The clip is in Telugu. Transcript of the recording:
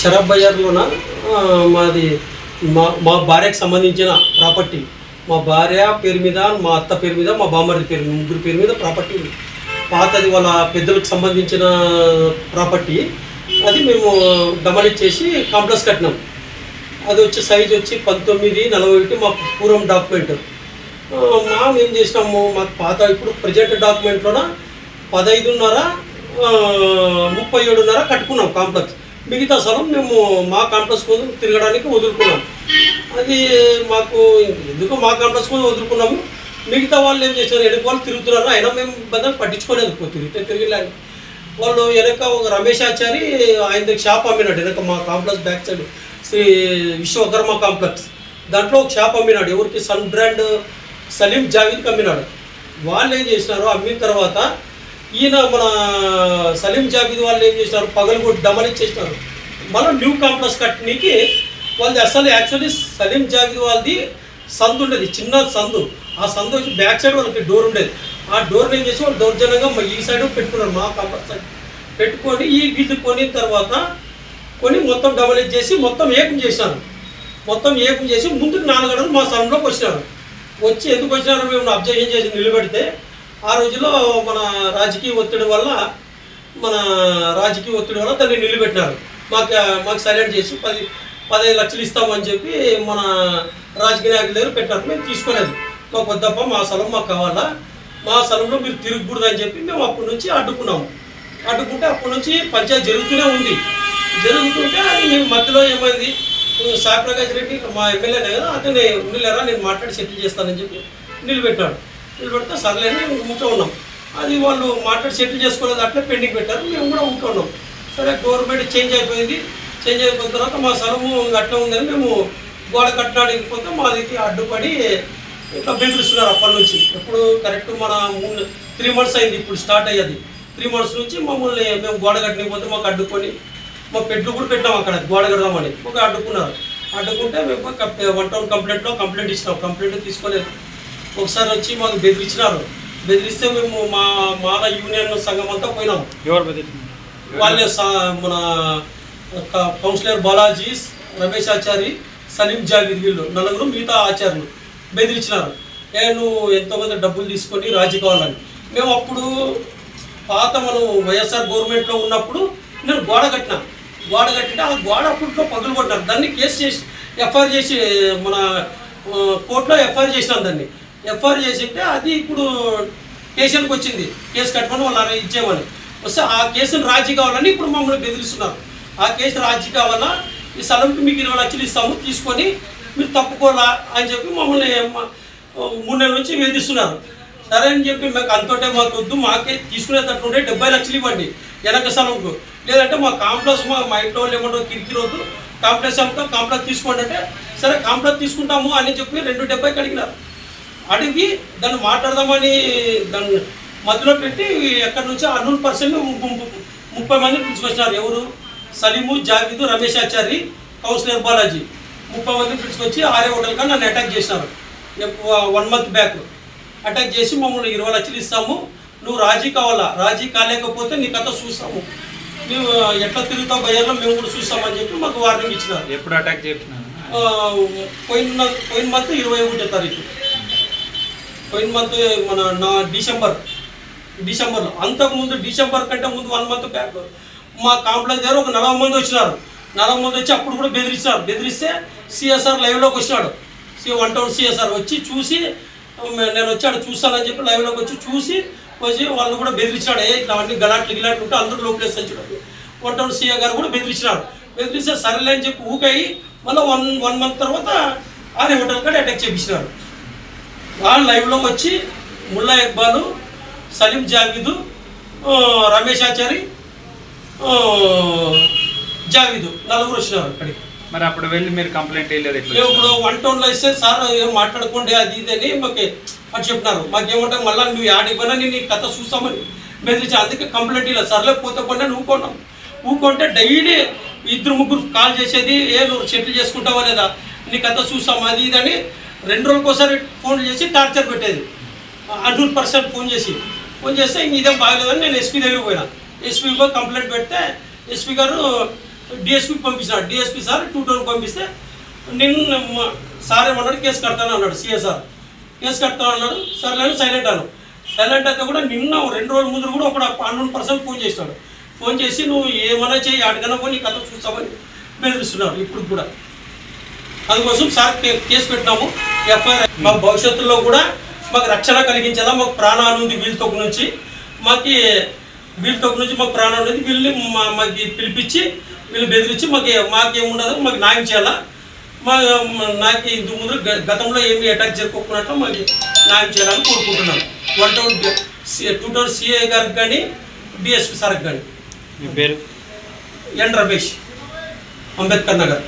షరబ్ బజార్లోన? మాది మా మా భార్యకు సంబంధించిన ప్రాపర్టీ. మా భార్య పేరు మీద మా అత్త పేరు మీద మా బామ్మర్ది పేరు మీద, ముగ్గురు పేరు మీద ప్రాపర్టీ ఉంది. పాతది వాళ్ళ పెద్దలకు సంబంధించిన ప్రాపర్టీ. అది మేము డమలిట్ చేసి కాంప్లెక్స్ కట్టినాం. అది వచ్చి సైజ్ వచ్చి పంతొమ్మిది నలభై ఒకటి మా పూర్వం డాక్యుమెంట్. మా ఏం చేసినాము మాకు పాత ఇప్పుడు ప్రజెంట్ డాక్యుమెంట్లోన పదైదున్నర ముప్పై ఏడున్నర కట్టుకున్నాం కాంప్లెక్స్. మిగతా స్థలం మేము మా కాంప్లెక్స్ కోసం తిరగడానికి వదులుకున్నాం. అది మాకు ఎందుకు మా కాంప్లెక్స్ కోసం వదులుకున్నాము? మిగతా వాళ్ళు ఏం చేశారు? వెనక వాళ్ళు తిరుగుతున్నారు. అయినా మేము బదులు పట్టించుకోలేదు. తిరిగితే తిరిగిలేదు వాళ్ళు వెనక ఒక రమేష్ ఆచారి ఆయన దగ్గర షాప్ అమ్మినాడు. వెనక మా complex back side Shri Vishwakarma complex దాంట్లో ఒక షాప్ అమ్మినాడు. ఎవరికి? సన్ బ్రాండ్ సలీం జావీద్కి అమ్మినాడు. వాళ్ళు ఏం చేసినారు అమ్మిన తర్వాత ఈయన మన సలీం జాబీద్ వాళ్ళు ఏం చేసినారు? పగలు కూడా డమనిచ్చేసినారు మనం న్యూ కాంప్లెక్స్ కట్టడానికి వాళ్ళది అసలు యాక్చువల్లీ సలీం జాబీద్ వాళ్ళది సందు ఉండేది చిన్న సందు. ఆ సందు వచ్చి బ్యాక్ సైడ్ వాళ్ళకి డోర్ ఉండేది. ఆ డోర్ ఏం చేసి వాళ్ళు దౌర్జన్యంగా మా ఈ సైడ్ పెట్టుకున్నారు మా కాంప్లెక్స్ సైడ్. పెట్టుకొని ఈ వీళ్ళు కొనిన తర్వాత కొని మొత్తం డబల్ చేసి మొత్తం ఏకం చేశాను మొత్తం ఏకం చేసి ముందుకు నాలుగడలు మా స్థలంలోకి వచ్చినారు. వచ్చి ఎందుకు వచ్చినారు మేము అబ్జర్వేషన్ చేసి నిలబెడితే ఆ రోజుల్లో మన రాజకీయ ఒత్తిడి వల్ల మన రాజకీయ ఒత్తిడి వల్ల దాన్ని నిలబెట్టినారు. మాకు మాకు సైలెంట్ చేసి పది పదహైదు లక్షలు ఇస్తామని చెప్పి మన రాజకీయ నాయకుల దగ్గర పెట్టారు మేము తీసుకోలేదు మాకు వద్దప్ప మా స్థలం మాకు కావాలా? మా స్థలంలో మీరు తిరగకూడదు అని చెప్పి మేము అప్పటి నుంచి అడ్డుకున్నాము. అడ్డుకుంటే అప్పటి నుంచి పంచాయతీ జరుగుతూనే ఉంది. జరుగుతుంటే అది మేము మధ్యలో ఏమైంది? సాయి ప్రకాష్ రెడ్డి మా ఎమ్మెల్యేనే కదా అతనే ఉండలేరా? నేను మాట్లాడి సెటిల్ చేస్తానని చెప్పి నిలబెట్టాడు నిలబెడితే సర్లేని ఉంటూ ఉన్నాం. అది వాళ్ళు మాట్లాడి సెటిల్ చేసుకోలేదు అట్లే పెండింగ్ పెట్టారు మేము కూడా ఉంటూ ఉన్నాం. సరే గవర్నమెంట్ చేంజ్ అయిపోయింది. చేంజ్ అయిపోయిన తర్వాత మా స్థలము అట్లా ఉందని మేము గోడ కట్టడానికి పోతే మాది అడ్డుపడి ఇట్లా బెదిరిస్తున్నారు అప్పటి నుంచి. ఇప్పుడు కరెక్ట్ మన మూడు త్రీ మంత్స్ అయింది ఇప్పుడు స్టార్ట్ అయ్యేది. త్రీ మంత్స్ నుంచి మమ్మల్ని మేము గోడ కట్టకపోతే మాకు అడ్డుకొని మా పెట్లు కూడా పెట్టాం అక్కడ గోడ కడదామని. ఒక అడ్డుకున్నారు. అడ్డుకుంటే మేము కప్- వన్ టౌన్ కంప్లైంట్లో కంప్లైంట్ ఇస్తాం కంప్లైంట్ తీసుకోలేదు ఒకసారి వచ్చి మాకు బెదిరించినారు బెదిరిస్తే మేము మా మాల యూనియన్ సంఘం అంతా పోయినాం. ఎవరు బెదిరించారు వాళ్ళే మన కౌన్సిలర్ బాలాజీ రమేష్ ఆచారి సలీం జావీద్ వీళ్ళు నలుగురు మిగతా ఆచార్యులు బెదిరించినారు. నువ్వు ఎంతోమంది డబ్బులు తీసుకొని రాజీ కావాలని. మేము అప్పుడు పాత మనం వైఎస్ఆర్ గవర్నమెంట్లో ఉన్నప్పుడు నేను గోడ కట్టిన. గోడ కట్టిన ఆ గోడ అప్పట్లో పగులు కొట్టారు దాన్ని కేసు చేసి ఎఫ్ఐఆర్ చేసి మన కోర్టులో ఎఫ్ఐఆర్ చేసినాం దాన్ని. ఎఫ్ఐఆర్ చేసింటే అది ఇప్పుడు స్టేషన్కి వచ్చింది. కేసు కట్టుకొని వాళ్ళు అలా ఇచ్చేమని వస్తే ఆ కేసును రాజీ కావాలని ఇప్పుడు మమ్మల్ని బెదిరిస్తున్నారు. ఆ కేసు రాజీ కావాలా? ఈ స్థలంకి మీకు ఇరవై లక్షలు ఇస్తాము తీసుకొని మీరు తప్పుకోవాలా అని చెప్పి మమ్మల్ని మూడు నెలల నుంచి వేధిస్తున్నారు. సరే అని చెప్పి మాకు అంతటే మాకు వద్దు మాకే తీసుకునేటట్టు ఉంటే డెబ్బై లక్షలు ఇవ్వండి వెనక స్థలంకు. లేదంటే మా కాంప్లెక్స్ మా మా ఇంట్లో వాళ్ళు ఏమంటారు రోడ్డు కాంప్లెక్స్ అమ్ముతాం కాంప్లెక్స్ తీసుకోండి అంటే సరే కాంప్లెక్స్ తీసుకుంటాము అని చెప్పి రెండు డెబ్బై అడిగినారు అడిగి దాన్ని మాట్లాడదామని దాన్ని మధ్యలో పెట్టి ఎక్కడి నుంచి అన్నూరు పర్సెంట్ ముప్పై మంది పిలుచుకొచ్చినారు. ఎవరు? సలీము జావీదు రమేష్ ఆచారి కౌన్సిలర్ బాలాజీ. ముప్పై మంది పిలుచుకొచ్చి హోటల్ కానీ నన్ను అటాక్ చేసినారు. వన్ మంత్ బ్యాక్ అటాక్ చేసి మమ్మల్ని ఇరవై లక్షలు ఇస్తాము. నువ్వు రాజీ కావాలా? రాజీ కాలేకపోతే నీ కథ చూస్తాము. నువ్వు ఎట్లా తిరుగుతావు బజార్లో మేము కూడా చూస్తామని చెప్పి మాకు వార్నింగ్ ఇచ్చినారు. ఎప్పుడు అటాక్ చేసినారు ఆ, పోయిన పోయిన మంత్ ఇరవై ఒకటో తారీఖు. పోయిన మంత్ మన నా డిసెంబర్ డిసెంబర్లో అంతకుముందు డిసెంబర్ కంటే ముందు వన్ మంత్ బ్యాక్ మా కాంప్లెక్స్ దగ్గర ఒక నలభై మంది వచ్చినారు. నలభై మంది వచ్చి అప్పుడు కూడా బెదిరించారు బెదిరిస్తే సిఎస్ఆర్ లైవ్లోకి వచ్చినాడు. సి వన్ టౌన్ సిఎస్ఆర్ వచ్చి చూసి నేను వచ్చాడు చూస్తానని చెప్పి లైవ్లోకి వచ్చి చూసి వచ్చి వాళ్ళు కూడా బెదిరించాడు ఏ ఇట్లా అన్ని గలాట్లు గిలాట్లు ఉంటే అందరూ లోపలేసి వచ్చాడు వన్ టౌన్ సీఏ గారు కూడా బెదిరించినారు. బెదిరిస్తే సరేలే అని చెప్పి ఊకయి మళ్ళీ వన్ వన్ మంత్ తర్వాత ఆర్ఏ హోటల్ కూడా అటాక్ చేపించినారు. వాళ్ళు లైవ్లోకి వచ్చి ముల్లా ఇక్బాలు సలీం జావీదు రమేష్ ఆచారి జావీదు నలుగురు వచ్చినారు అక్కడికి. మరి అప్పుడు వెళ్ళి మీరు కంప్లైంట్ వేయలేదు ఇప్పుడు వన్ టౌన్లో ఇస్తే సార్ ఏం మాట్లాడుకోండి అది ఇది అని మాకు అని చెప్పినారు. మాకేమంటే మళ్ళీ నువ్వు ఆడికి పోయినా నేను కథ చూస్తామని బెదిరించి అందుకే కంప్లైంట్ ఇలా సర్లే పోతే పోయినా నువ్వు కొన్నాం ఊకుంటే డైలీ ఇద్దరు ముగ్గురు కాల్ చేసేది ఏ నువ్వు సెటిల్ చేసుకుంటావా లేదా నీ కథ చూస్తాం అది ఇది అని రెండు రోజులకోసారి ఫోన్ చేసి టార్చర్ పెట్టేది. హండ్రెడ్ పర్సెంట్ ఫోన్ చేసి. ఫోన్ చేస్తే ఇదేం బాగలేదని నేను ఎస్పీ దగ్గరికి పోయినా. ఎస్పీ కంప్లైంట్ పెడితే ఎస్పీ గారు డిఎస్పీకి పంపిస్తాడు డిఎస్పీ సార్ టూ టౌన్ పంపిస్తే నిన్న సార్ ఏమన్నాడు కేసు కడతాను అన్నాడు సిఎస్ఆర్ కేసు కడతాను అన్నాడు. సర్లేని సైలెంట్ అన్నాడు. సైలెంట్ అయితే కూడా నిన్న రెండు రోజుల ముందు కూడా ఒక హండ్రెడ్ పర్సెంట్ ఫోన్ చేసినాడు. ఫోన్ చేసి నువ్వు ఏమైనా చేయి ఆడికన్నా పోయి నీ కథ చూస్తామని బెదిరిస్తున్నాడు ఇప్పుడు కూడా. అందుకోసం సార్ కేసు పెట్టినాము. ఎఫ్ఐఆర్ మా భవిష్యత్తులో కూడా మాకు రక్షణ కలిగించేలా మాకు ప్రాణాలు ఉంది వీళ్ళతో నుంచి. మాకు వీళ్ళతో నుంచి మాకు ప్రాణాలు ఉంది. వీళ్ళని మా మాకు పిలిపించి వీళ్ళు బెదిరించి మాకు మాకేముండదు మాకు న్యాయం చేయాలా? మా నాకు ఇంత ముందు గతంలో ఏమి అటాక్ జరుపుకున్నట్లు మాకు న్యాయం చేయాలని కోరుకుంటున్నాను. One town two town CI గారికి కానీ డిఎస్పీ సార్కి కానీ. పేరు? ఎన్ రమేష్ అంబేద్కర్ నగర్.